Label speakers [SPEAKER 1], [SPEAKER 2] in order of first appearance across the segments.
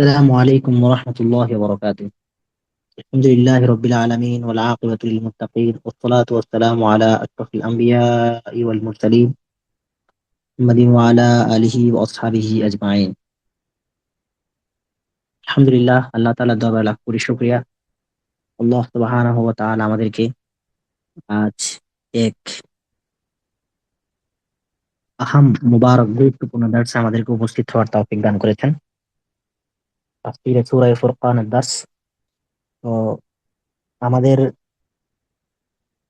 [SPEAKER 1] السلام عليكم ورحمة الله وبركاته الحمد لله رب العالمين والعاقبة للمتقين والصلاة والسلام على أشرف الأنبياء والمرسلين محمد وعلى آله وأصحابه أجمعين আলহামদুলিল্লাহ আল্লাহ তাআলা দরবারে লাখ কোটি শুকরিয়া আল্লাহ সুবহানাহু ওয়া তাআলা আমাদেরকে আজ এক আহাম মুবারক গুরুত্বপূর্ণ দার্সে আমাদেরকে উপস্থিত হওয়ার তৌফিক দান করেছেন তাফসীরে সূরা ফুরকানের দার্স। তো আমাদের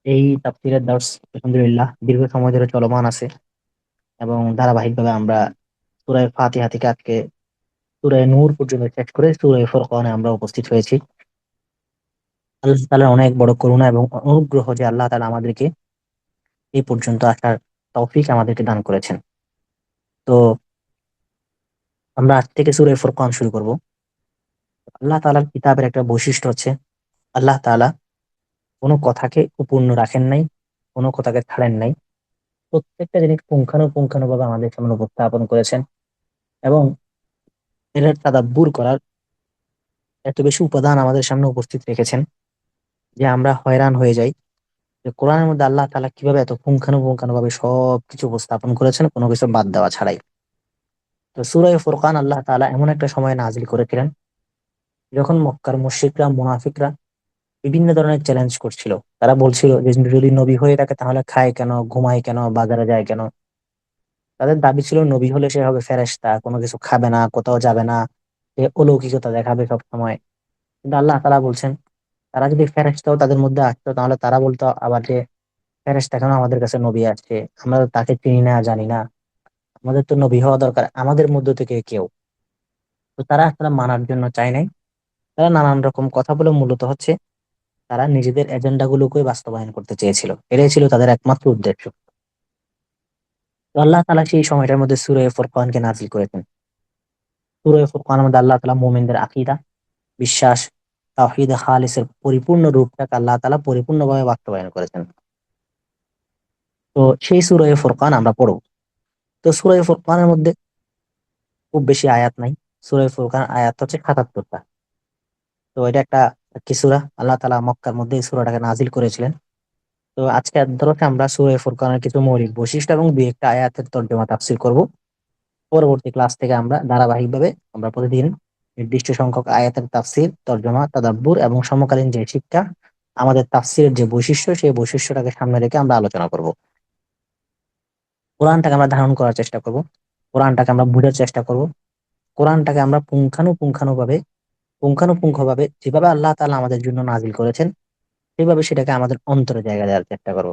[SPEAKER 1] এই তাফসীরের দার্স, আলহামদুলিল্লাহ, দীর্ঘ সময় ধরে চলমান আছে এবং ধারাবাহিকভাবে আমরা সুরায় ফাতিহা থেকে আজকে সুরায় নূর পর্যন্ত শেষ করে সূরা ফুরকানে আমরা উপস্থিত হয়েছি। আল্লাহ তাআলার অনেক বড় করুণা এবং অনুগ্রহ যে আল্লাহ তালা আমাদেরকে এই পর্যন্ত আসার তৌফিক আমাদেরকে দান করেছেন। তো আমরা আজ থেকে সূরা ফুরকান শুরু করব। আল্লাহ তাআলার কিতাবের একটা বৈশিষ্ট্য হচ্ছে, আল্লাহ তাআলা কোনো কথাকে অপূর্ণ রাখেন নাই, কোনো কথাকে ছাড়েন নাই। প্রত্যেকটা জিনিস পুঙ্খানুপুঙ্খানুভাবে আমাদের সামনে উপস্থাপন করেছেন এবং এটার তাদাব্বুর করার এত বেশি উপাদান আমাদের সামনে উপস্থিত রেখেছেন যে আমরা হয়রান হয়ে যাই যে কোরআনের মধ্যে আল্লাহ তাআলা কীভাবে এত পুঙ্খানুপুঙ্খানুভাবে সব কিছু উপস্থাপন করেছেন, কোনো কিছু বাদ দেওয়া ছাড়াই। তো সূরা ফুরকান আল্লাহ তাআলা এমন একটা সময় নাজিল করেছিলেন যখন মক্কার মুশরিকরা, মুনাফিকরা বিভিন্ন ধরনের চ্যালেঞ্জ করছিল, তারা বলছিল যে যদি নবী হয়ে থাকে তাহলে খায় কেন, ঘুমায় কেন, বাজারে যায় কেন? তাদের দাবি ছিল নবী হলে সে হবে ফেরেশতা, কোনো কিছু খাবে না, কোথাও যাবে না, সে অলৌকিকতা দেখাবে সব সময় কিন্তু আল্লাহ তাআলা বলছেন, তারা যদি ফেরেশতাও তাদের মধ্যে আসতো তাহলে তারা বলতো, আবার যে ফেরেশতা কেন আমাদের কাছে নবী আসছে? আমরা তাকে চিনি না, জানি না। আমাদের তো নবী হওয়া দরকার, আমাদের মধ্য থেকে কেউ। তো তারা আসলে মানার জন্য চায় নাই। তারা নানান রকম কথা বলে মূলত হচ্ছে তারা নিজেদের এজেন্ডা গুলোকে বাস্তবায়ন করতে চেয়েছিল। এটাই ছিল তাদের একমাত্র উদ্দেশ্য। আল্লাহ তালা সেই সময়টার মধ্যে সুরে ফুরকানকে নাজিল করেছেন। সুরে ফুরকানের মধ্যে আল্লাহ তালা মোমেনদের আকিদা, বিশ্বাস তাহিদ খালিসের পরিপূর্ণ রূপটাকে আল্লাহ তালা পরিপূর্ণভাবে বাস্তবায়ন করেছেন। তো সেই সুরে ফুরকান আমরা পড়ব। তো সুরে ফুরকানের মধ্যে খুব বেশি আয়াত নাই। সুরে ফুরকান আয়াত হচ্ছে সাতাত্তরটা। তো এটা একটা কিছুরা আল্লাহ তালা মক্কার মধ্যে এই সুরাটাকে নাজিল করেছিলেন। তো আজকে ধরতে আমরা সুরে ফুরকানের কিছু মৌলিক বৈশিষ্ট্য এবং দুই একটা আয়াতের তর্জমা তাফসির করব। পরবর্তী ক্লাস থেকে আমরা ধারাবাহিকভাবে আমরা প্রতিদিন নির্দিষ্ট সংখ্যক আয়াতের তাফসির, তর্জমা, তাদাব্বুর এবং সমকালীন যে শিক্ষা, আমাদের তাফসিরের যে বৈশিষ্ট্য, সেই বৈশিষ্ট্যটাকে সামনে রেখে আমরা আলোচনা করব। কোরআনটাকে আমরা ধারণ করার চেষ্টা করব। কোরআনটাকে আমরা বুঝার চেষ্টা করব। কোরআনটাকে আমরা পুঙ্খানুপুঙ্খানুভাবে পুঙ্খানুপুঙ্খভাবে যেভাবে আল্লাহ তালা আমাদের জন্য নাজিল করেছেন, সেভাবে সেটাকে আমাদের অন্তরে জায়গা দেওয়ার চেষ্টা করব।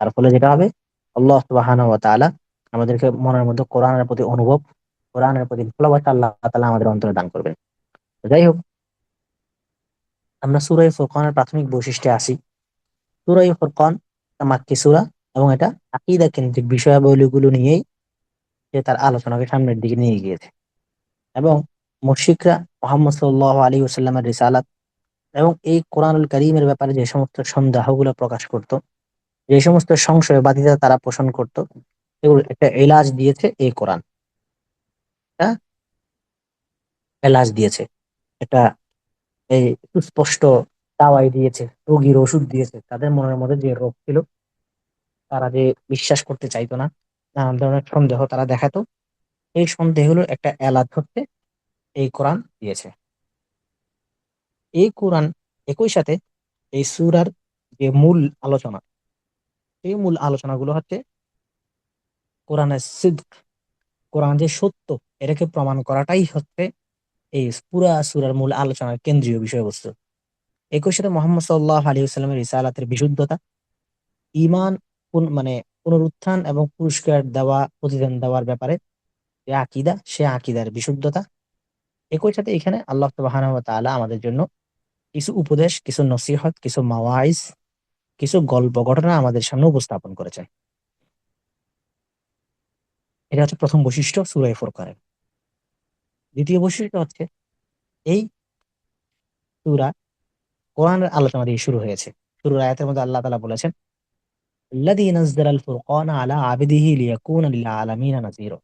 [SPEAKER 1] তার ফলে যেটা হবে, আল্লাহ সুবহানাহু ওয়া তাআলা আমাদেরকে মনের মধ্যে কোরআনের প্রতি অনুভব, কোরআনের প্রতি ভালোবাসা আল্লাহ তালা আমাদের অন্তরে দান করবেন। যাই হোক, আমরা সুরাই ফুরকানের প্রাথমিক বৈশিষ্ট্যে আসি। সূরা ফুরকান মাক্কি সূরা এবং এটা আকীদা কেন্দ্রিক বিষয়াবলীগুলো নিয়েই সে তার আলোচনাকে সামনের দিকে নিয়ে গিয়েছে। এবং মুশরিকরা মোহাম্মদ সাল্লাল্লাহু আলাইহি ওয়াসাল্লামের রিসালাত এবং এই কোরআনুল কারীমের ব্যাপারে যে সমস্ত সন্দেহগুলো প্রকাশ করত, যে সমস্ত সংশয় বাধিতা তারা পোষণ করত, এগুলো একটা এলাজ দিয়েছে এই কোরআন। এলাজ দিয়েছে, একটা এই সুস্পষ্ট দাওয়াই দিয়েছে, রোগীর ওষুধ দিয়েছে, তাদের মনের মধ্যে যে রোগ ছিল, তারা যে বিশ্বাস করতে চাইতো না, নানান ধরনের সন্দেহ তারা দেখাতো, এই সন্দেহগুলোর একটা এলাজ হচ্ছে এই কোরআন দিয়েছে। এই কোরআন একই সাথে এই সুরার যে মূল আলোচনা এই মূল আলোচনাগুলো হচ্ছে কোরআনের সিদ্ক, কোরআন যে সত্য, এটাকে প্রমাণ করাটাই হচ্ছে এই পুরা সুরার মূল আলোচনার কেন্দ্রীয় বিষয়বস্তু। একই সাথে মোহাম্মদ সাল্লাহ আলী সাল্লামের ইসালাতের বিশুদ্ধতা ইমান মানে পুনরুত্থান এবং পুরস্কার দেওয়া, প্রতিদান দেওয়ার ব্যাপারে যে আকিদা, সে আকিদার বিশুদ্ধতা একই সাথে এখানে আল্লাহ সুবহানাহু ওয়া তাআলা আমাদের জন্য কিছু উপদেশ কিছু নসিহত কিছু মাওয়াইজ কিছু গল্প ঘটনা আমাদের সামনে উপস্থাপন করেছেন এটা হচ্ছে প্রথম বৈশিষ্ট্য সুরাই ফুরকানের দ্বিতীয় বৈশিষ্ট্য হচ্ছে এই সুরা কোরআনের আলোচনা দিয়ে শুরু হয়েছে শুরুর আয়াতের মধ্যে আল্লাহ তাআলা বলেছেন الذي نزل الفرقان على عبده ليكون للعالمين نذيرا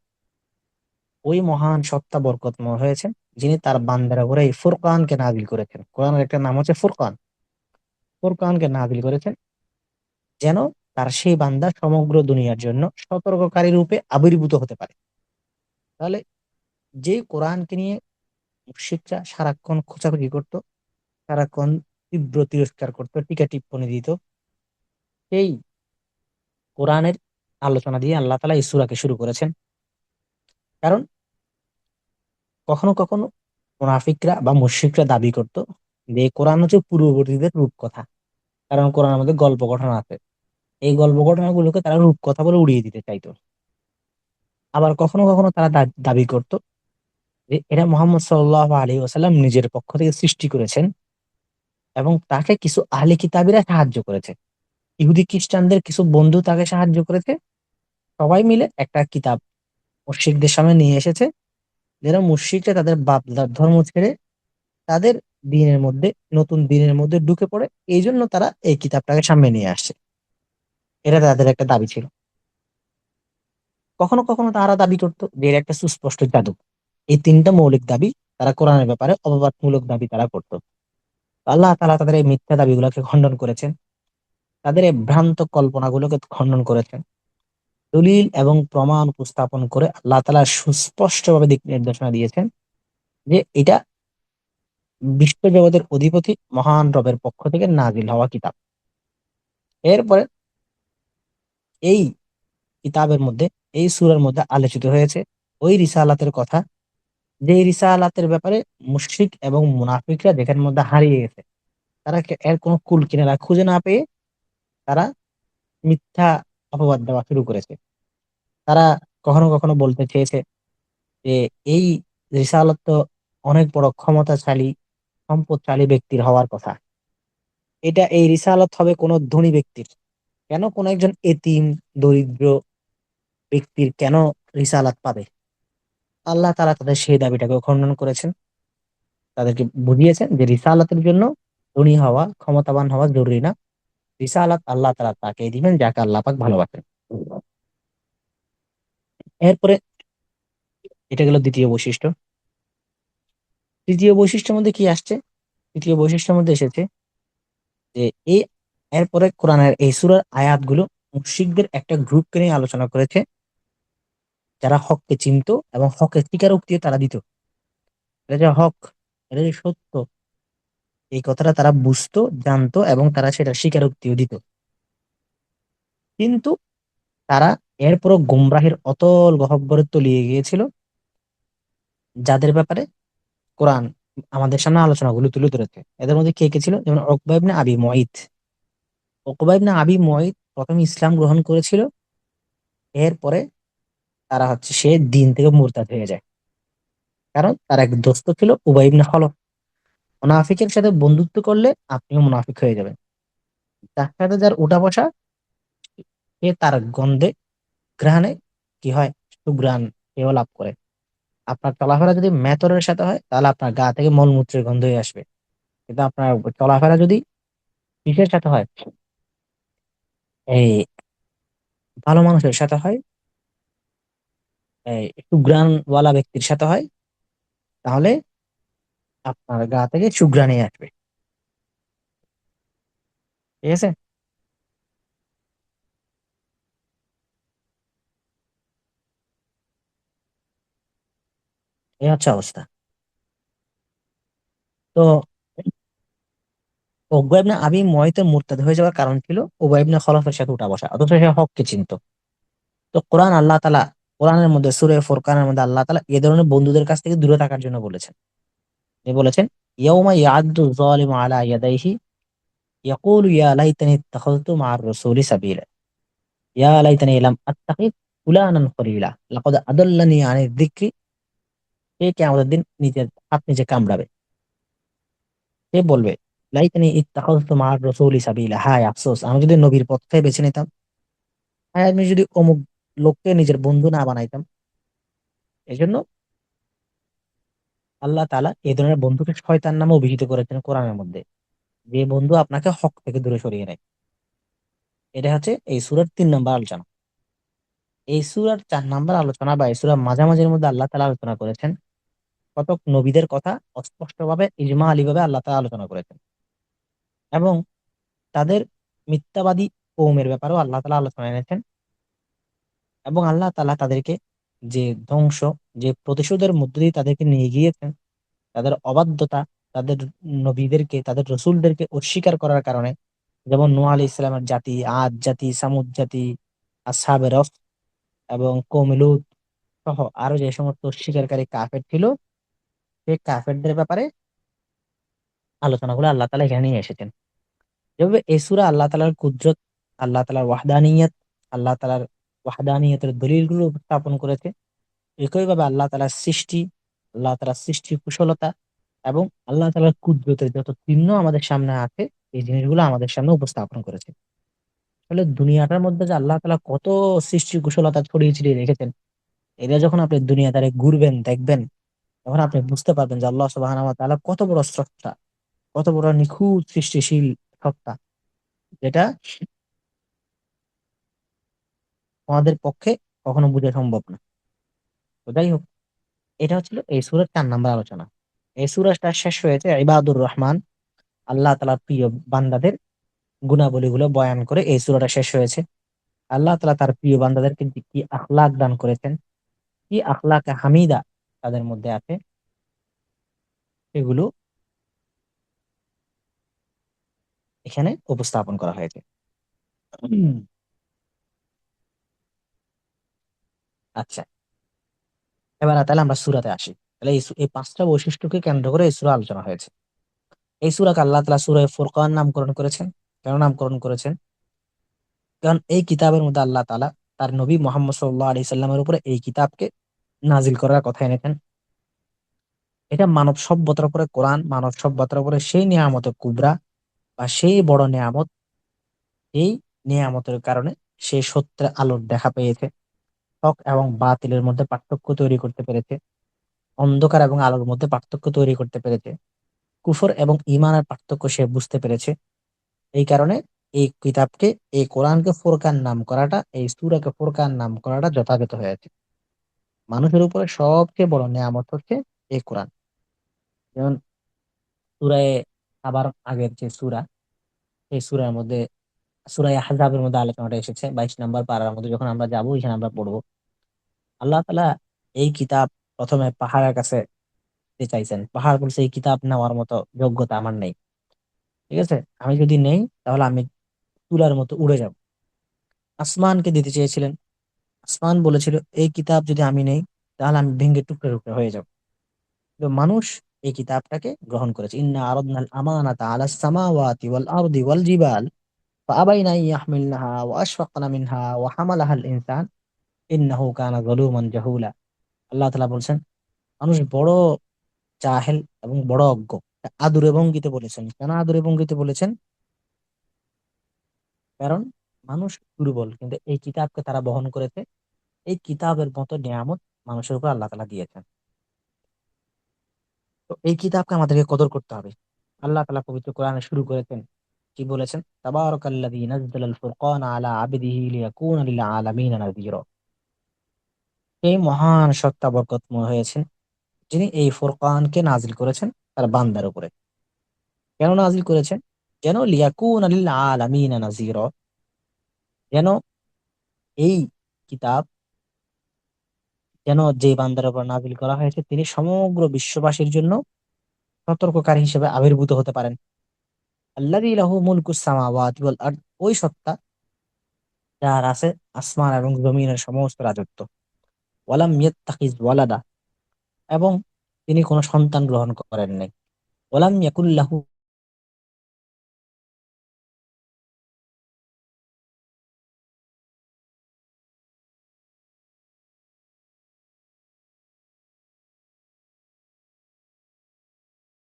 [SPEAKER 1] ওই মহান সত্তা বরকতময় হয়েছেন যিনি তার বান্দার উপরে এই ফুরকানকে নাজিল করেছেন। কোরআনের একটা নাম হচ্ছে ফুরকান। ফুরকানকে নাজিল করেছেন যেন তার সেই বান্দা সমগ্র দুনিয়ার জন্য সতর্ককারী রূপে আবির্ভূত হতে পারে। তাহলে যে কোরআনকে নিয়ে মুশরিকরা সারাক্ষণ খোঁচাখুচি করতো, সারাক্ষণ তীব্র তিরস্কার করতো, টিকা টিপ্পনী দিত, সেই কোরআনের আলোচনা দিয়ে আল্লাহ তালা এই সূরাকে শুরু করেছেন। কারণ কখনো কখনো মুনাফিকরা বা মুশরিকরা দাবি করত যে কোরআন হচ্ছে পূর্ববর্তীদের রূপকথা। কারণ কোরআনের মধ্যে গল্প ঘটনা আছে। এই গল্প ঘটনাগুলোকে তারা রূপকথা বলে উড়িয়ে দিতে চাইতো। আবার কখনো কখনো তারা দাবি করত যে এটা মোহাম্মদ সাল্লাহ আলী ওসাল্লাম নিজের পক্ষ থেকে সৃষ্টি করেছেন এবং তাকে কিছু আহলি কিতাবিরা সাহায্য করেছে। ইহুদি খ্রিস্টানদের কিছু বন্ধু তাকে সাহায্য করেছে। সবাই মিলে একটা কিতাব মুশরিকদের সামনে নিয়ে এসেছে। যারা মুশরিকরা তাদের বাপদার ধর্ম ছেড়ে তাদের দিনের মধ্যে, নতুন দিনের মধ্যে ঢুকে পড়ে। এই জন্য তারা এই কিতাবটাকে সামনে নিয়ে আসছে এটা তাদের একটা দাবি ছিল। কখনো কখনো তারা দাবি করতো যে এর একটা সুস্পষ্ট জাদু। এই তিনটা মৌলিক দাবি তারা কোরআনের ব্যাপারে অপবাদমূলক দাবি তারা করতো। আল্লাহ তালা তাদের এই মিথ্যা দাবিগুলোকে খণ্ডন করেছেন। তাদের এই ভ্রান্ত কল্পনাগুলোকে খণ্ডন করেছেন। দলিল এবং প্রমাণ উপস্থাপন করে আল্লাহ তাআলা সুস্পষ্টভাবে দিক নির্দেশনা দিয়েছেন যে এটা বিশ্বজগতের অধিপতি মহান রবের পক্ষ থেকে নাজিল হওয়া কিতাব। এরপরে এই কিতাবের মধ্যে, এই সুরের মধ্যে আলোচিত হয়েছে ওই রিসালাতের কথা, যে রিসালাতের ব্যাপারে মুশরিক এবং মুনাফিকরা যেখানে মধ্যে হারিয়ে গেছে, তারা এর কোনো কুল কিনারা খুঁজে না পেয়ে তারা মিথ্যা অপবাদ দেওয়া শুরু করেছে। তারা কখনো কখনো বলতে চেয়েছে যে, এই রিসালাত তো অনেক বড় ক্ষমতাশালী, সম্পদশালী ব্যক্তির হওয়ার কথা। এটা এই রিসালাত হবে কোনো ধনী ব্যক্তির। কেন কোন একজন এতিম, দরিদ্র ব্যক্তির কেন রিসালাত পাবে? আল্লাহ তারা তাদের সেই দাবিটাকে খণ্ডন করেছেন। তাদেরকে বুঝিয়েছেন যে রিসালাতের জন্য ধনী হওয়া, ক্ষমতাবান হওয়া জরুরি না। রিসালাত আল্লাহ তাআলা তাকে দিবেন, যাকে আল্লাহ পাক ভালোবাসেন। এরপরে এটা গেল দ্বিতীয় বৈশিষ্ট্য। তৃতীয় বৈশিষ্ট্যের মধ্যে কি আসছে? তৃতীয় বৈশিষ্ট্যের মধ্যে এসেছে যে এই এরপরে কোরআনের এই সূরার আয়াতগুলো মুশিকদের একটা গ্রুপকে নিয়ে আলোচনা করেছে, যারা হককে চিনতো এবং হকের স্বীকারোক্তিও তারা দিত। এটা যে হক, এটা যে সত্য এই কথাটা তারা বুঝতো, জানতো এবং তারা সেটা স্বীকারোক্তিও দিত। কিন্তু তারা এরপরও গুমরাহের অতল গহ্বরে তলিয়ে গিয়েছিল, যাদের ব্যাপারে কোরআন আমাদের সামনে আলোচনাগুলো তুলে ধরেছে। এদের মধ্যে কে কে ছিল? যেমন উকবা ইবনে আবি মুআইত উকবা ইবনে আবি মুআইত প্রথমে ইসলাম গ্রহণ করেছিল, এরপরে তারা হচ্ছে সে দিন থেকে মুরতাদ হয়ে যায়। কারণ তার এক দোস্ত ছিল উবাই ইবনে খলফ। মুনাফিকের সাথে বন্ধুত্ব করলে আপনিও মুনাফিক হয়ে যাবেন। তার সাথে যার উঠা বসা সে তার গন্ধে, ঘ্রাণে কি হয়? সুঘ্রাণ সেও লাভ করে। আপনার চলাফেরা যদি মেথরের সাথে হয়, তাহলে আপনার গা থেকে মলমূত্রের গন্ধ হয়ে আসবে। কিন্তু আপনার চলাফেরা যদি কিসের সাথে হয়, এই ভালো মানুষের সাথে হয়, এই সুঘ্রাণওয়ালা ব্যক্তির সাথে হয়, তাহলে আপনার গা থেকে সুঘ্রাণই আসবে। ঠিক আছে? এই হচ্ছে অবস্থা। তো উকবা ইবনে আবি মুয়াইতে মুরতাদ হয়ে যাওয়ার কারণ ছিল উবাই ইবনে খলফের সাথে উঠা বসা, অথচ সে হককে চিনতো? তো কোরআন আল্লাহ তাআলা কোরআনের মধ্যে, সুরে ফুরকানের মধ্যে আল্লাহ তালা এ ধরনের বন্ধুদের কাছ থেকে দূরে থাকার জন্য বলেছেন। তিনি বলেছেন, ইয়াউমা ইয়া'আদ্দু যালিমু আলা ইয়াদাইহি, ইয়াকুলু ইয়া লাইতানি ইত্তাখাযতু রাসূলি সাবিলা, ইয়া লাইতানি লাম ফুলানান খলিলা, লাকাদ আদাল্লানি আনি যিকরি কিয়ামতের দিন নিজের হাত নিজে কামড়াবে সে বলবে, লাইতানি ইত্তাখাযতু মা'আর রাসূলি সাবিলা, হায় আফসোস, আমি যদি নবীর পথে বেছে নিতাম, হায়, আমি যদি অমুক লোককে নিজের বন্ধু না বানাইতাম, এজন্য আল্লাহ তালা এই ধরনের বন্ধুকে শয়তান নামে অভিহিত করেছেন কোরআনের মধ্যে। যে বন্ধু আপনাকে হক থেকে দূরে সরিয়ে নেয়। এটা হচ্ছে এই সূরার তিন নম্বর আলোচনা। এই সূরার চার নম্বর আলোচনা বা এই সূরার মাঝামাঝির মধ্যে আল্লাহ তালা আলোচনা করেছেন। কতক নবীদের কথা অস্পষ্টভাবে ইজমা আলীভাবে আল্লাহ তালা আলোচনা করেছেন। এবং তাদের মিথ্যাবাদী কৌমের ব্যাপারেও আল্লাহ তালা আলোচনা এনেছেন। এবং আল্লাহ তালা তাদেরকে যে ধ্বংস, যে প্রতিশোধের মধ্য দিয়ে তাদেরকে নিয়ে গিয়েছেন, তাদের অবাধ্যতা, তাদের নবীদেরকে, তাদের রসুলদেরকে অস্বীকার করার কারণে, যেমন নোয়া আলী ইসলামের জাতি, আদ জাতি, সামুদ জাতি, আসহাবে রফ এবং কৌমিলুদ সহ আরও যে সমস্ত অস্বীকারী কাফের ছিল, সেই কাফেরদের ব্যাপারে আলোচনাগুলো আল্লাহ তালা এখানে নিয়ে এসেছেন। যেভাবে এসুরা সূরা আল্লাহ তালার কুদরত, আল্লাহ তালার ওয়াহদানিয়ত, আল্লাহ তালার ওয়াহদানিয়তের দলিলগুলো উপস্থাপন করেছে। একইভাবে আল্লাহ তালার সৃষ্টি, আল্লাহ তালার সৃষ্টি কুশলতা এবং আল্লাহ তালার কুদরতের যত চিহ্ন আমাদের সামনে আছে, এই জিনিসগুলো আমাদের সামনে উপস্থাপন করেছে। আসলে দুনিয়াটার মধ্যে যে আল্লাহ তালা কত সৃষ্টি কুশলতা ছড়িয়ে ছিটিয়ে রেখেছেন, এটা যখন আপনি দুনিয়াদারে ঘুরবেন, দেখবেন, তখন আপনি বুঝতে পারবেন যে আল্লাহ সুবহানাহু তালা কত বড় স্রষ্টা, কত বড় নিখুঁত সৃষ্টিশীল সত্তা, যেটা আমাদের পক্ষে কখনো বোঝা সম্ভব না। তো যাই হোক, এটা হচ্ছিল এই সুরের চার নাম্বার আলোচনা। এই সূরাটা শেষ হয়েছে ইবাদুর রহমান, আল্লাহ তাআলার প্রিয় বান্দাদের গুণাবলীগুলো বয়ান করে এই সূরাটা শেষ হয়েছে। আল্লাহ তালা তার প্রিয় বান্দাদেরকে কি আখলাক দান করেছেন, কি আখলাক হামিদা তাদের মধ্যে আছে সেগুলো এখানে উপস্থাপন করা হয়েছে। আচ্ছা। এবার তাহলে আমরা সুরাতে আসি। তাহলে এই পাঁচটা বৈশিষ্ট্যকে কেন্দ্র করে এই সূরা আলোচনা হয়েছে। এই সূরাকে আল্লাহ তালা সুরায় ফুরকান নামকরণ করেছেন। কেন নামকরণ করেছেন? কারণ এই কিতাবের মধ্যে আল্লাহ তালা তার নবী মোহাম্মদ সাল্লাল্লাহু আলাইহি সাল্লামের উপরে এই কিতাবকে নাজিল করার কথা এনেছেন। এটা মানব সভ্যতার উপরে, কোরআন মানব সভ্যতার উপরে সেই নিয়ামত কুবরা বা সেই বড় নিয়ামত, এই নিয়ামতের কারণে সেই সত্যের আলোর দেখা পেয়েছে। হক এবং বাতিলের মধ্যে পার্থক্য তৈরি করতে পেরেছে। অন্ধকার এবং আলোর মধ্যে পার্থক্য তৈরি করতে পেরেছে। কুফর এবং ইমানের পার্থক্য সে বুঝতে পেরেছে। এই কারণে এই কিতাবকে, এই কোরআনকে ফোরকান নাম করাটা এই সূরাকে ফোরকান নাম করাটা যথাযথ হয়েছে। মানুষের উপরে সবচেয়ে বড় নিয়ামত হচ্ছে এই কোরআন। যেমন সূরায়ে আবার আগের যে সুরা, এই সুরার মধ্যে, সুরায় আহজাবের মধ্যে আলোচনাটা এসেছে। বাইশ নাম্বার পাড়ার মধ্যে যখন আমরা যাব এখানে আমরা পড়ব। আল্লাহ তাআলা এই কিতাব প্রথমে পাহাড়ের কাছে দিতে চাইছেন পাহাড় বলছে এই কিতাব নেওয়ার মতো যোগ্যতা আমার নেই ঠিক আছে আমি যদি নেই তাহলে আমি তুলার মতো উড়ে যাব আসমানকে দিতে চেয়েছিলেন আসমান বলেছিল এই কিতাব যদি আমি নেই তাহলে আমি ভেঙে টুকরে টুকরে হয়ে যাব তো মানুষ এই কিতাবটাকে গ্রহণ করেছে ইন্না আরাদনাল আমানাতা আলাস সামাওয়াতি ওয়াল আরদি ওয়াল জিবাল فأبين أن يحملنها وأشفقن منها وحملها الإنسان ইন্নাহু কানা জাহুলা। আল্লাহ বলছেন, মানুষ বড় এবং বড় অজ্ঞ। আদুরে ভঙ্গিতে বলেছেন। কেন আদুরে ভঙ্গিতে বলেছেন? কারণ মানুষ দুর্বল, কিন্তু এই কিতাবকে তারা বহন করেছে। এই কিতাবের মতো নিয়ামত মানুষের উপর আল্লাহ তালা দিয়েছেন। তো এই কিতাবকে আমাদেরকে কদর করতে হবে। আল্লাহ তালা পবিত্র কোরআনে শুরু করেছেন। কি বলেছেন? তাবারকাল্লাযী নাযালাল ফুরকান আলা আবদিহি লিয়াকুনা লিল আলামিন নাযীরা। এই মহান সত্তা বরকতময় হয়েছেন যিনি এই ফোরকানকে নাজিল করেছেন তার বান্দার উপরে। কেন নাজিল করেছেন? যেন লিয়াকুনা লিল আলামিনা নাজির যেন এই কিতাব, যেন যে বান্দার উপর নাজিল করা হয়েছে, তিনি সমগ্র বিশ্ববাসীর জন্য সতর্ককারী হিসেবে আবির্ভূত হতে পারেন। আল্লাযী লাহু মুলকুস সামাওয়াতি ওই সত্তা যার আছে আসমান এবং জমিনের সমস্ত রাজত্ব। ওয়ালাম ইয়াত্তাখিজ ওয়ালাদা। এবং তিনি কোনো সন্তান গ্রহণ করেন নাই। ওয়ালাম ইয়াকুল লাহু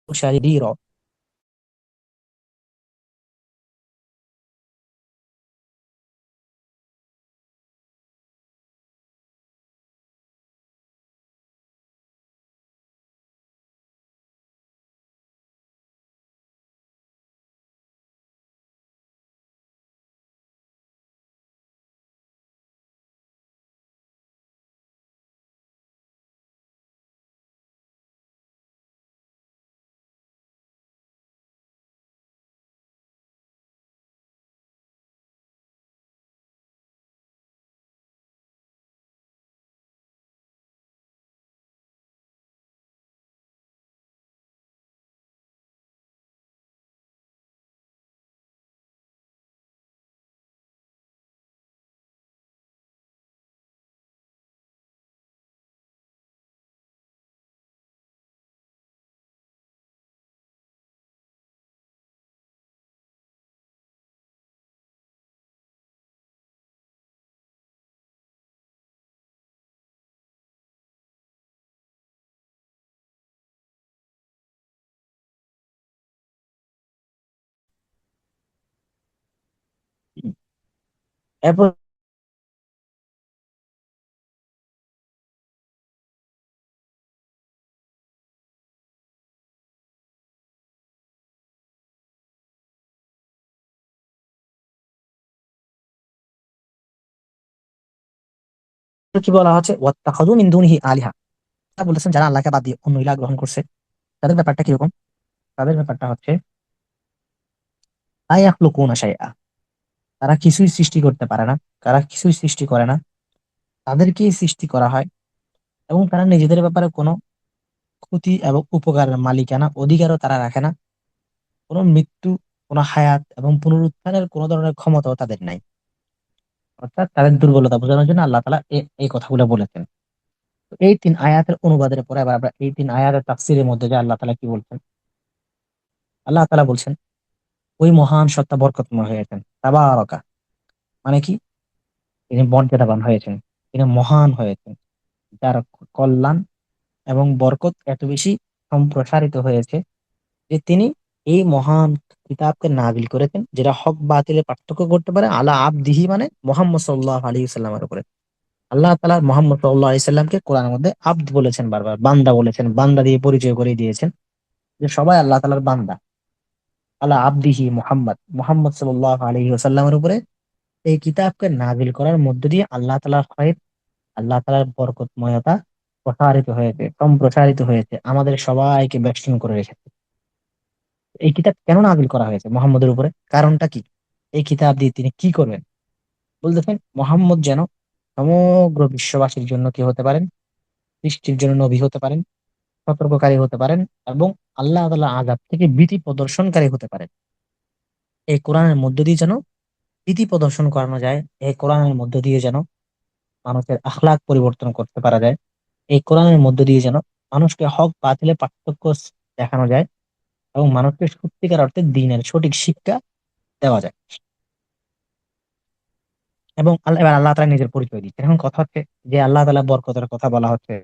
[SPEAKER 1] শারীরা কি বলা হচ্ছে? ওয়াত্তাখাযু মিন দুনিহি আলিহা। তা বলেছেন, যারা আল্লাহকে বাদ দিয়ে অন্য ইলাহ গ্রহণ করছে, তাদের ব্যাপারটা কীরকম? তাদের ব্যাপারটা হচ্ছে, লা ইয়াখলুকুনা শাইআ। তারা কিছুই সৃষ্টি করতে পারে না, তারা কিছুই সৃষ্টি করে না, তাদেরকেই সৃষ্টি করা হয় এবং তারা নিজেদের ব্যাপারে কোনো ক্ষতি এবং উপকারের মালিকানা অধিকারও তারা রাখে না। কোনো মৃত্যু, কোনো হায়াত এবং পুনরুত্থানের কোনো ধরনের ক্ষমতাও তাদের নাই। অর্থাৎ তাদের দুর্বলতা বোঝানোর জন্য আল্লাহ তালা এই কথাগুলো বলেছেন। এই তিন আয়াতের অনুবাদের পরে আবার আমরা এই তিন আয়াতের তাফসিরের মধ্যে যে আল্লাহ তালা কি বলছেন? আল্লাহ তালা বলছেন ওই মহান সত্তা বরকতময় হয়েছেন। তাবারকা। মানে কি? তিনি মর্যাদাবান হয়েছেন। তিনি মহান হয়েছেন। যার কল্যাণ এবং বরকত এত বেশি সম্প্রসারিত হয়েছে যে তিনি এই মহান কিতাবকে নাজিল করেছেন, যেটা হক বাতিলের পার্থক্য করতে পারে, আলা আবদিহি মানে মোহাম্মদ সাল্লাহ আলী সাল্লামের উপরে। আল্লাহ তালা মোহাম্মদ সাল্লাহ আলি সাল্লামকে কোরআনের মধ্যে আব্দ বলেছেন বারবার, বান্দা বলেছেন, বান্দা দিয়ে পরিচয় করে দিয়েছেন যে সবাই আল্লাহ তালার বান্দা। আল্লাহ আব্দিহি মোহাম্মদ। মোহাম্মদ সাল্লাহ আলহি সাল্লামের উপরে এই কিতাবকে নাজিল করার মধ্য দিয়ে আল্লাহ তালার খয়ের, আল্লাহ তালার বরকতময়তা প্রসারিত হয়েছে সম্প্রসারিত হয়েছে, আমাদের সবাইকে বেষ্টন করে রেখেছে। এই কিতাব কেন নাজিল করা হয়েছে মোহাম্মদের উপরে? কারণটা কি? এই কিতাব দিয়ে তিনি কি করবেন? বলতেছেন, মোহাম্মদ যেন সমগ্র বিশ্ববাসীর জন্য কি হতে পারেন? সৃষ্টির জন্য নবী হতে পারেন, সতর্ককারী হতে পারেন এবং আল্লাহ তালা আজাব থেকে ভীতি প্রদর্শনকারী হতে পারেন এই কোরআনের মধ্য দিয়ে যেন ভীতি প্রদর্শন করানো যায়, এই কোরআনের মধ্য দিয়ে যেন মানুষের আখলাক পরিবর্তন করতে পারা যায়, এই কোরআনের মধ্য দিয়ে যেন মানুষকে হক বাতিলে পার্থক্য দেখানো যায় এবং মানুষকে সত্যিকার অর্থে দিনের সঠিক শিক্ষা দেওয়া যায়। এবং এবার আল্লাহ তালা নিজের পরিচয় দিচ্ছে। এখন কথা হচ্ছে যে আল্লাহ তালা বরকতের কথা বলা হচ্ছে,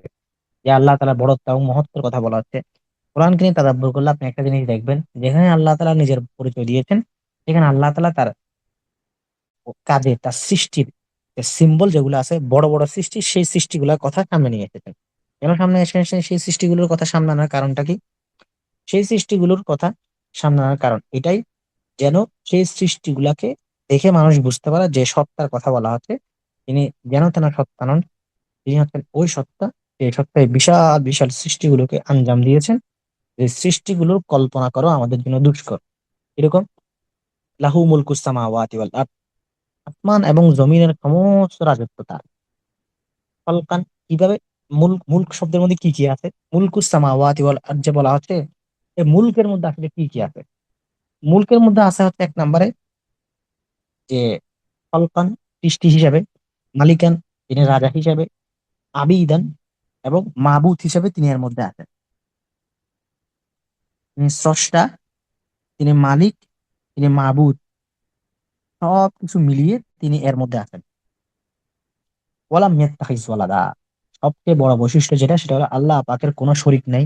[SPEAKER 1] যে আল্লাহ তালা বড়ত্ব এবং মহত্বের কথা বলা হচ্ছে। কোরআনকে নিয়ে তাদাব্বর করলে আপনি একটা জিনিস দেখবেন, যেখানে আল্লাহ তালা নিজের পরিচয় দিয়েছেন সেখানে আল্লাহ তালা তার কাজে, তার সৃষ্টির সিম্বল যেগুলো আছে, বড় বড় সৃষ্টি, সেই সৃষ্টিগুলোর কথা সামনে নিয়ে এসেছেন। কেন সামনে এসে সেই সৃষ্টিগুলোর কথা সামনে আনার কারণটা কি? সেই সৃষ্টিগুলোর কথা সামনে আনার কারণ এটাই যেন সেই সৃষ্টিগুলাকে দেখে মানুষ বুঝতে পারে যে সত্তার কথা বলা হচ্ছে। তিনি যেন তেন সত্তা নন, তিনি হচ্ছেন ওই সত্তা, যে সত্তায় বিশাল বিশাল সৃষ্টিগুলোকে আঞ্জাম দিয়েছেন। যে সৃষ্টিগুলোর কল্পনা করো আমাদের জন্য দুষ্কর। এরকম, লাহু মুলকুসামা ওয়াতি ওয়াল আসমান এবং জমিনের সমস্ত রাজত্ব তার ফলকান, কীভাবে? মুল্ক মুল্ক শব্দের মধ্যে কি কি আছে? মুলকুসামা ওয়াতি ওয়াল আর যে বলা হচ্ছে এই মুলকের মধ্যে আসলে কি কি আছে? মুলকের মধ্যে আছে হচ্ছে এক নম্বরে যে ফলকান সৃষ্টি হিসাবে, মালিকান তিনি রাজা হিসাবে, আবিদান এবং মাবুত হিসাবে তিনি এর মধ্যে আছেন। তিনি স্রষ্টা, তিনি মালিক, তিনি মাবুদ। সব কিছু মিলিয়ে তিনি এর মধ্যে আছেন। ওয়ালাম ইয়াত্তাখিজ ওয়ালাদা। সবচেয়ে বড় বৈশিষ্ট্য যেটা, সেটা হলো আল্লাহ পাকের কোনো শরিক নেই,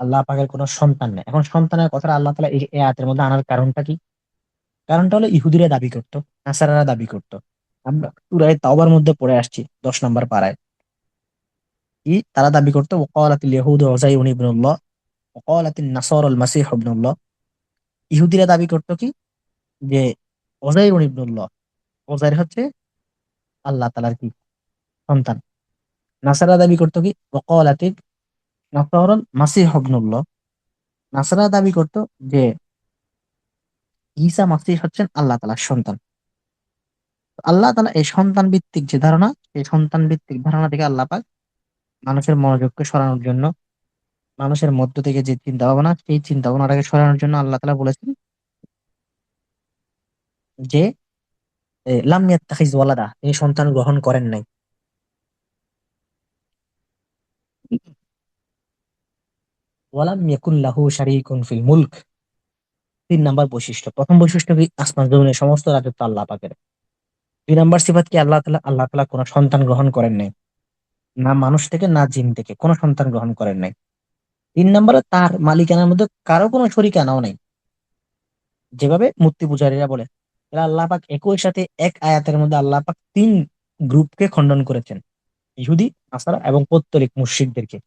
[SPEAKER 1] আল্লাহ পাকের কোনো সন্তান নেই। এখন সন্তানের কথাটা আল্লাহ তালা এই আয়াতের মধ্যে আনার কারণটা কি? কারণটা হলো ইহুদিরা দাবি করত, নাসারারা দাবি করত। আমরা পুরাই তাওবার মধ্যে পড়ে আসছি, দশ নম্বর পাড়ায় কি? তারা দাবি করতো ওকালাতিল ইহুদ ইবনুল্লাহ ওকালাতিন নাসর আল ইহুদিরা দাবি করতো কি? যে ওজাইর ইবনুল্লাহ ওজাইর হচ্ছে আল্লাহ তালার কি? সন্তান। নাসারা দাবি করতো কি? ওকালাতিন নাসর আল মাসিহ ইবনুল্লাহ নাসারা দাবি করতো যে ঈসা মাসিহ হচ্ছেন আল্লাহ তালার সন্তান। আল্লাহ তালা এই সন্তান ভিত্তিক যে ধারণা, এই সন্তান ভিত্তিক ধারণা থেকে আল্লাহ পাক মানুষের মনোযোগকে সরানোর জন্য মানুষের মধ্য থেকে যে চিন্তা ভাবনা সেই চিন্তা ভাবনাটাকে সরানোর জন্য আল্লাহ তালা বলেছেন যে লাম ইয়াত্তাখিজ ওয়ালাদা, তিনি সন্তান গ্রহণ করেন নাই। ওয়ালাম ইয়াকুন লাহু শারীকুন ফিল মুলক। তিন নাম্বার বৈশিষ্ট্য। প্রথম বৈশিষ্ট্য কি? আসমান, জমিনের সমস্ত রাজত্ব আল্লাহ পাকের। দুই নাম্বার সিফাত কি? আল্লাহ তালা আল্লাহ তালা কোনো সন্তান গ্রহণ করেন নাই। না মানুষ থেকে, না জিন থেকে কোনো সন্তান গ্রহণ করেন নাই। তিন নম্বরে তার মালিকানার মধ্যে কারও কোনো শরিকানাও নাই। যেভাবে মূর্তি পূজারীরা বলে, এরা আল্লাহ পাক একই সাথে এক আয়াতের মধ্যে আল্লাহ পাক তিন গ্রুপকে খণ্ডন করেছেন, ইহুদি, নাসারা এবং পৌত্তলিক মুশরিকদেরকে।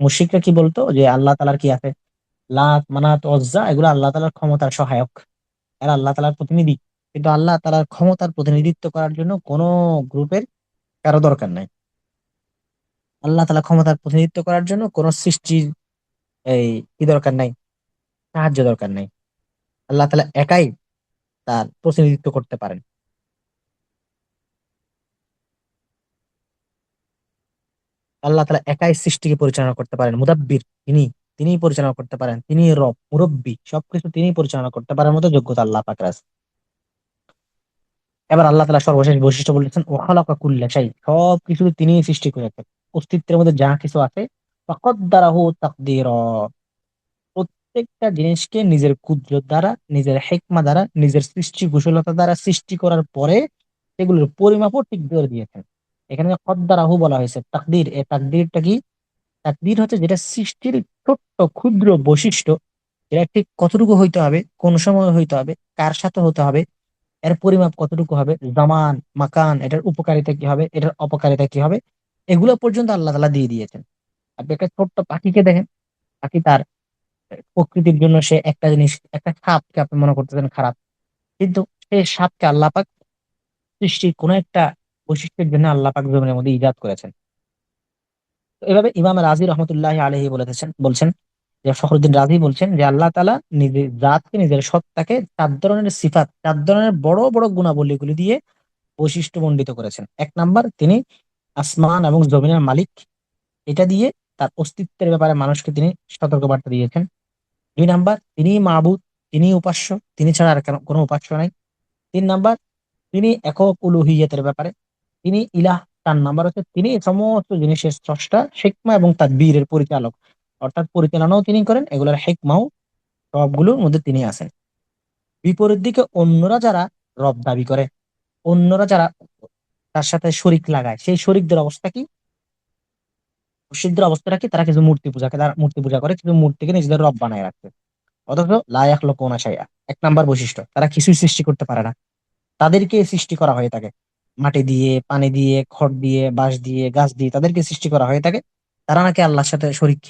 [SPEAKER 1] মুশরিকরা কি বলতো? যে আল্লাহ তালার কি আছে? লাত, মানাত অজ্জা এগুলো আল্লাহ তালার ক্ষমতার সহায়ক। এরা আল্লাহ তালার প্রতিনিধি। কিন্তু আল্লাহ তালার ক্ষমতার প্রতিনিধিত্ব করার জন্য কোন গ্রুপের কারও দরকার নাই। আল্লাহ তালা ক্ষমতার প্রতিনিধিত্ব করার জন্য কোন সৃষ্টির এই কি দরকার নাই? সাহায্য দরকার নাই। আল্লাহ তালা একাই তার প্রতিনিধিত্ব করতে পারেন। আল্লাহ তালা একাই সৃষ্টিকে পরিচালনা করতে পারেন। মুদাব্বির, তিনি তিনি পরিচালনা করতে পারেন। তিনি রব, মুরব্বী, সবকিছু তিনি পরিচালনা করতে পারার মতো যোগ্যতা আল্লাহ পাকের এবার আল্লাহ তালা সর্বশেষ বৈশিষ্ট্য বলেছেন ওখালাকা কুল্লা শাই সবকিছু তিনি সৃষ্টি করেছেন। অস্তিত্বের মধ্যে যা কিছু আছে ফাকদ্দারাহু তাকদীরা। প্রত্যেকটা জিনিসকে নিজের কুদরত দ্বারা, নিজের হেকমা দ্বারা, নিজের সৃষ্টি কুশলতা দ্বারা সৃষ্টি করার পরে সেগুলোর পরিমাপও ঠিক করে দিয়েছেন। এখানে কদ্দারাহু বলা হয়েছে, তাকদির, এই তাকদিরটা কি? তাকদির হচ্ছে যেটা সৃষ্টির ছোট্ট ক্ষুদ্র বৈশিষ্ট্য, যেটা ঠিক কতটুকু হইতে হবে, কোন সময় হইতে হবে, কার সাথে হতে হবে, এর পরিমাপ কতটুকু হবে, জামান, মাকান, এটার উপকারিতা কি হবে, এটার অপকারিতা কি হবে, এগুলো পর্যন্ত আল্লাহ তালা দিয়ে দিয়েছেন। আপনি একটা ছোট্ট পাখিকে দেখেন, পাখি তার প্রকৃতির জন্য সে একটা জিনিস, একটা সাপকে আপনি মনে করতেছেন খারাপ। কিন্তু সেই সাপকে আল্লাহ পাক সৃষ্টির কোন একটা বৈশিষ্ট্যের জন্য আল্লাহ পাক জমিনের মধ্যে ইজাদ করেছেন। এভাবে ইমাম রাজি রহমতুল্লাহ আলহী বলেছেন, বলছেন যে ফখরুদ্দিন রাজি বলছেন যে আল্লাহ তালা নিজের জাতকে, নিজের সত্তাকে চার ধরনের সিফাত, চার ধরনের বড় বড় গুণাবলীগুলি দিয়ে বৈশিষ্ট্য মণ্ডিত করেছেন। এক নাম্বার তিনি আসমান এবং জমিনের মালিক। এটা দিয়ে তার অস্তিত্বের ব্যাপারে মানুষকে তিনি সতর্কবার্তা দিয়েছেন। দুই নাম্বার, তিনি মাহবুদ তিনি উপাস্য, তিনি ছাড়া আর কোনো উপাস্য নাই। তিন নাম্বার, তিনি একক উলুহিয়তের ব্যাপারে। তিনি ইলাহ চার নাম্বার হচ্ছে, তিনি সমস্ত জিনিসের স্রষ্টা হেকমা এবং তার বীরের পরিচালক। অর্থাৎ পরিচালনাও তিনি করেন, এগুলোর হেকমাও সবগুলোর মধ্যে তিনি আছেন। বিপরীত দিকে অন্যরা যারা রব দাবি করে, অন্যরা যারা তার সাথে শরিক লাগায়, সেই শরিকদের অবস্থা কি? মুশরিকদের অবস্থাটা কি? তারা কিছু মূর্তি পূজা তারা মূর্তি পূজা করে, কিছু মূর্তিকে নিজেদের রব বানায় রাখছে অথচ লায়াক লোকনা শাইয়া এক নাম্বার বৈশিষ্ট্য, তারা কিছুই সৃষ্টি করতে পারে না। তাদেরকে সৃষ্টি করা হয়ে থাকে। মাটি দিয়ে, পানি দিয়ে, খড় দিয়ে, বাঁশ দিয়ে, গাছ দিয়ে তাদেরকে সৃষ্টি করা হয়ে থাকে। তারা নাকি আল্লাহর সাথে শরিক।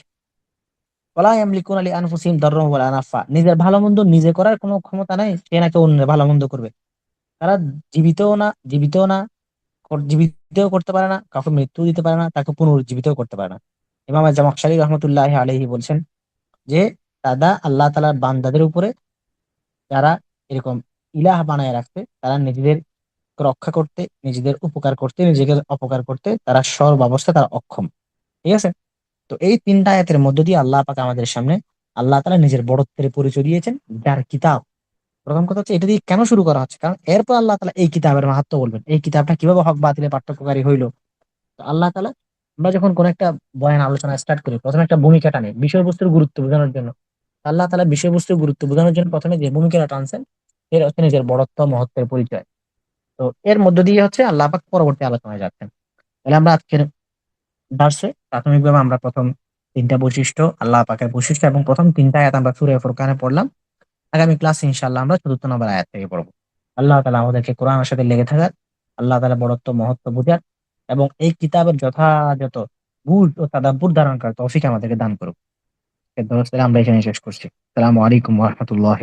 [SPEAKER 1] নিজের ভালো মন্দ নিজে করার কোনো ক্ষমতা নাই, সে নাকি অন্যের ভালো মন্দ করবে। তারা জীবিতও না জীবিতও না কর- জীবিতও করতে পারে না, কাউকে মৃত্যু দিতে পারে না, তাকে পুনরুজ্জীবিতও করতে পারে না। ইমাম জামাকশারি রহমতুল্লাহ আলাইহি বলছেন যে, দাদা আল্লাহ তাআলার বান্দাদের উপরে যারা এরকম ইলাহ বানায় রাখতে তারা নিজেদের রক্ষা করতে, নিজেদের উপকার করতে, নিজেকে অপকার করতে তারা সর্বাবস্থা তারা অক্ষম। ঠিক আছে? তো এই তিনটা আয়াতের মধ্য দিয়ে আল্লাহ পাক আমাদের সামনে আল্লাহ তালা নিজের বড়ত্বের পরিচয় দিয়েছেন, যার কিতাব প্রথম কথা হচ্ছে এটা দিয়ে কেন শুরু করা হচ্ছে? কারণ এরপর আল্লাহ তাআলা এই কিতাবের মাহাত্ম বলবেন। এই কিতাবটা কীভাবে হক বাতিলের পার্থক্যকারী হইল? তো আল্লাহ তাআলা আমরা যখন কোন একটা বয়ান আলোচনা স্টার্ট করি, প্রথমে একটা ভূমিকা টানি বিষয়বস্তুর গুরুত্ব বোঝানোর জন্য। আল্লাহ তাআলা বিষয়বস্তুর গুরুত্ব বোঝানোর জন্য প্রথমে যে ভূমিকাটা টানছেন, এর হচ্ছে নিজের বড়ত্ব, মহত্বের পরিচয়। তো এর মধ্য দিয়ে হচ্ছে আল্লাহ পাক পরবর্তী আলোচনায় যাচ্ছেন। তাহলে আমরা আজকের দার্সে প্রাথমিকভাবে আমরা প্রথম তিনটা বৈশিষ্ট্য, আল্লাহ পাকের বৈশিষ্ট্য এবং প্রথম তিনটা আয়াত আমরা সূরা ফুরকানে পড়লাম। আগামী ক্লাসে ইনশাল্লাহ আমরা চতুর্থ নম্বর আয়াত থেকে পড়ব। আল্লাহ তালা আমাদেরকে কোরআনের সাথে লেগে থাকার, আল্লাহ তালা বড়ত্ব, মহত্ব বুঝার এবং এই কিতাবের যথাযথ বুঝ ও তাদাব্বুর ধারণ করার তৌফিক আমাদেরকে দান করুক। আমরা এখানে শেষ করছি। আসসালামু আলাইকুম রহমতুল্লাহ